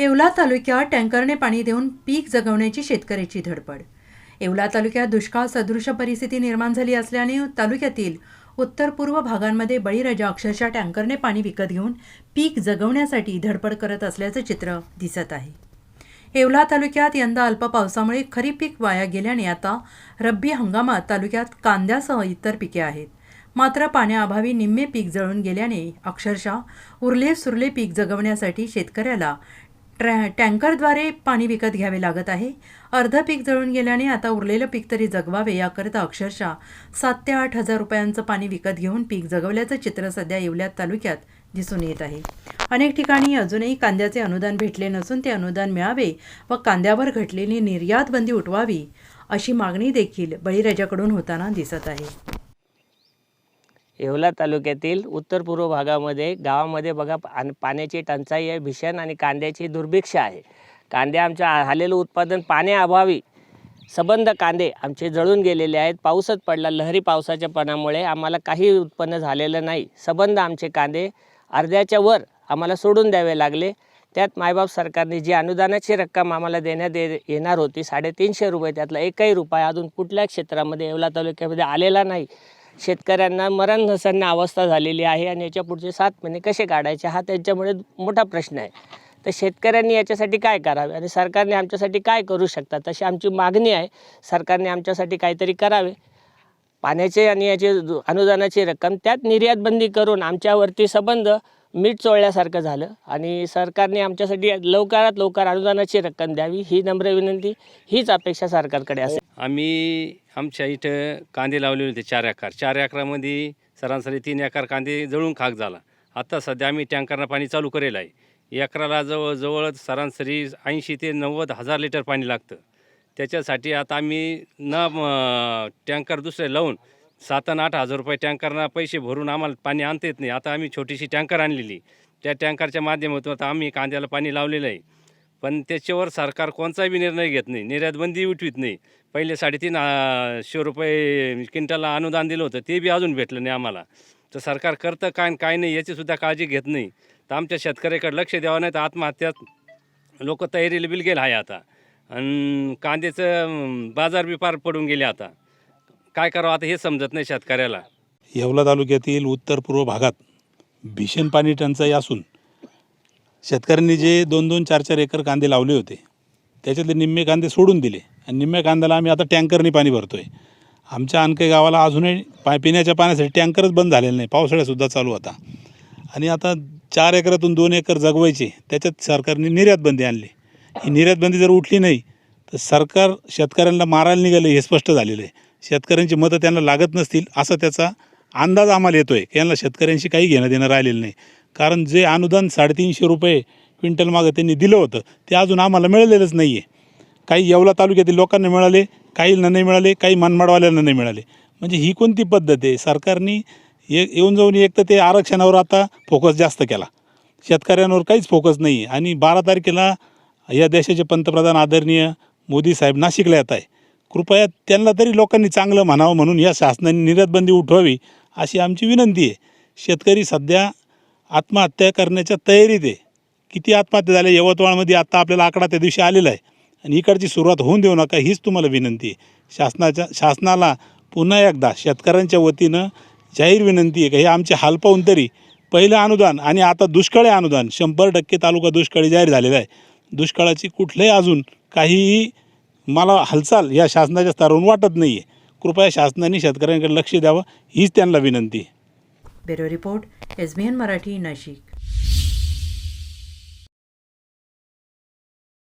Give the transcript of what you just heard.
येवला तालुक्यात टँकरने पाणी देऊन पीक जगवण्याची शेतकऱ्याची धडपड. येवला तालुक्यात दुष्काळ सदृश परिस्थिती निर्माण झाली असल्याने तालुक्यातील उत्तर पूर्व भागांमध्ये बळीराजा अक्षरशः टँकरने पाणी विकत घेऊन पीक जगवण्यासाठी धडपड करत असल्याचं चित्र दिसत आहे. येवला तालुक्यात यंदा अल्प पावसामुळे खरीप पीक वाया गेल्याने आता रब्बी हंगामात तालुक्यात कांद्यासह इतर पिके आहेत. मात्र पाण्याअभावी निम्मे पीक जळून गेल्याने अक्षरशः उरले सुरले पीक जगवण्यासाठी शेतकऱ्याला ट्रॅ टँकरद्वारे पाणी विकत घ्यावे लागत आहे. अर्ध पीक जळून गेल्याने आता उरलेलं पीक तरी जगवावे याकरिता अक्षरशः सात ते आठ हजार रुपयांचं पाणी विकत घेऊन पीक जगवल्याचं चित्र सध्या येवल्यात तालुक्यात दिसून येत आहे. अनेक ठिकाणी अजूनही कांद्याचे अनुदान भेटले नसून ते अनुदान मिळावे व कांद्यावर घटलेली निर्यात बंदी उठवावी अशी मागणी देखील बळीराजाकडून होताना दिसत आहे. येवला तालुक्यातील उत्तर पूर्व भागामध्ये गावामध्ये बघा आणि पाण्याची टंचाई आहे भीषण आणि कांद्याची दुर्भिक्ष आहे. कांदे आमच्या आलेलं उत्पादन पाण्याअभावी. सबंध कांदे आमचे जळून गेलेले आहेत. पाऊसच पडला लहरी पावसाच्या पणामुळे आम्हाला काही उत्पन्न झालेलं नाही. सबंध आमचे कांदे अर्ध्याच्या वर आम्हाला सोडून द्यावे लागले. त्यात मायबाप सरकारने जी अनुदानाची रक्कम आम्हाला देण्यात दे येणार होती साडेतीनशे रुपये त्यातला एकही रुपया अजून कुठल्या क्षेत्रामध्ये येवला तालुक्यामध्ये आलेला नाही. शेतकऱ्यांना मरण नसन्न अवस्था झालेली आहे आणि याच्या पुढचे सात महिने कसे काढायचे हा त्यांच्यामुळे मोठा प्रश्न आहे. तर शेतकऱ्यांनी याच्यासाठी काय करावे आणि सरकारने आमच्यासाठी काय करू शकतात तशी आमची मागणी आहे. सरकारने आमच्यासाठी काहीतरी करावे. पाण्याचे आणि याचे अनुदानाची रक्कम त्यात निर्यातबंदी करून आमच्यावरती संबंध मीठ चोळल्यासारखं झालं. आणि सरकारने आमच्यासाठी लवकरात लवकर अनुदानाची रक्कम द्यावी ही नम्र विनंती. हीच अपेक्षा सरकारकडे असेल. आम्ही आमच्या इथं कांदे लावलेले होते चार एकर. चार एकरामध्ये सरासरी तीन एकर कांदे जळून खाक झाला. आता सध्या आम्ही टँकरनं पाणी चालू करेल आहे. एकराला जवळजवळ सरासरी ऐंशी ते नव्वद हजार लिटर पाणी लागतं. त्याच्यासाठी आता आम्ही न टँकर दुसरे लावून सात आणि आठ हजार रुपये टँकरना पैसे भरून आम्हाला पाणी आणता येत नाही. आता आम्ही छोटीशी टँकर आणलेली. त्या टँकरच्या माध्यमातून आता आम्ही कांद्याला पाणी लावलेलं आहे. पण त्याच्यावर सरकार कोणताही बी निर्णय घेत नाही. निर्यातबंदी उठवीत नाही. पहिले साडेतीन शो शे रुपये क्विंटलला अनुदान दिलं होतं. ते बी अजून भेटलं नाही आम्हाला. तर सरकार करतं काय काय नाही याचीसुद्धा काळजी घेत नाही. तर आमच्या शेतकऱ्याकडे लक्ष द्यावं नाही तर आत्महत्यात लोक तयारीला बिल गेले आहे आता. आणि कांद्याचं बाजार बी पार पडून गेले आता. काय करावं आता हे समजत नाही शेतकऱ्याला. येवला तालुक्यातील उत्तर पूर्व भागात भीषण पाणी टंचाई असून शेतकऱ्यांनी जे दोन दोन चार चार एकर कांदे लावले होते त्याच्यातले निम्मे कांदे सोडून दिले. आणि निम्म्या कांद्याला आम्ही आता टँकरने पाणी भरतो आहे आमच्या आणखी गावाला अजूनही पा पिण्याच्या पाण्यासाठी टँकरच बंद झालेला नाही. पावसाळ्यासुद्धा चालू होता. आणि आता चार एकरातून दोन एकर जगवायचे त्याच्यात सरकारने निर्यातबंदी आणली. ही निर्यातबंदी जर उठली नाही तर सरकार शेतकऱ्यांना मारायला निघालं हे स्पष्ट झालेलं आहे. शेतकऱ्यांची मतं त्यांना लागत नसतील असा त्याचा अंदाज आम्हाला येतो आहे यांना शेतकऱ्यांशी काही घेणं देणं राहिलेलं नाही. कारण जे अनुदान साडेतीनशे रुपये क्विंटल मागं त्यांनी दिलं होतं ते अजून आम्हाला मिळालेलंच नाही आहे काही येवला तालुक्यातील लोकांना मिळाले काहींना नाही मिळाले काही मनमाडवाल्यांना नाही मिळाले. म्हणजे ही कोणती पद्धत आहे? सरकारने ये येऊन जाऊन एक तर ते आरक्षणावर आता फोकस जास्त केला. शेतकऱ्यांवर काहीच फोकस नाही आहे आणि बारा तारखेला या देशाचे पंतप्रधान आदरणीय मोदी साहेब नाशिकला येत आहे. कृपया त्यांना तरी लोकांनी चांगलं म्हणावं म्हणून या शासनाने निर्यातबंदी उठवावी अशी आमची विनंती आहे. शेतकरी सध्या आत्महत्या करण्याच्या तयारीत आहे. किती आत्महत्या झाल्या? यवतमाळमध्ये आत्ता आपल्याला आकडा त्या दिवशी आलेला आहे. आणि इकडची सुरुवात होऊन देऊ नका हीच तुम्हाला विनंती आहे. शासनाच्या शासनाला पुन्हा एकदा शेतकऱ्यांच्या वतीनं जाहीर विनंती आहे का हे आमचे हाल पाहून तरी पहिलं अनुदान आणि आता दुष्काळी अनुदान शंभर टक्के तालुका दुष्काळी जाहीर झालेला आहे. दुष्काळाची कुठलंही अजून काहीही मला हालचाल या शासनाच्या स्तरावरून वाटत नाही आहे कृपया शासनाने शेतकऱ्यांकडे लक्ष द्यावं हीच त्यांना विनंती. आहे bureau report S B N Marathi Nashik.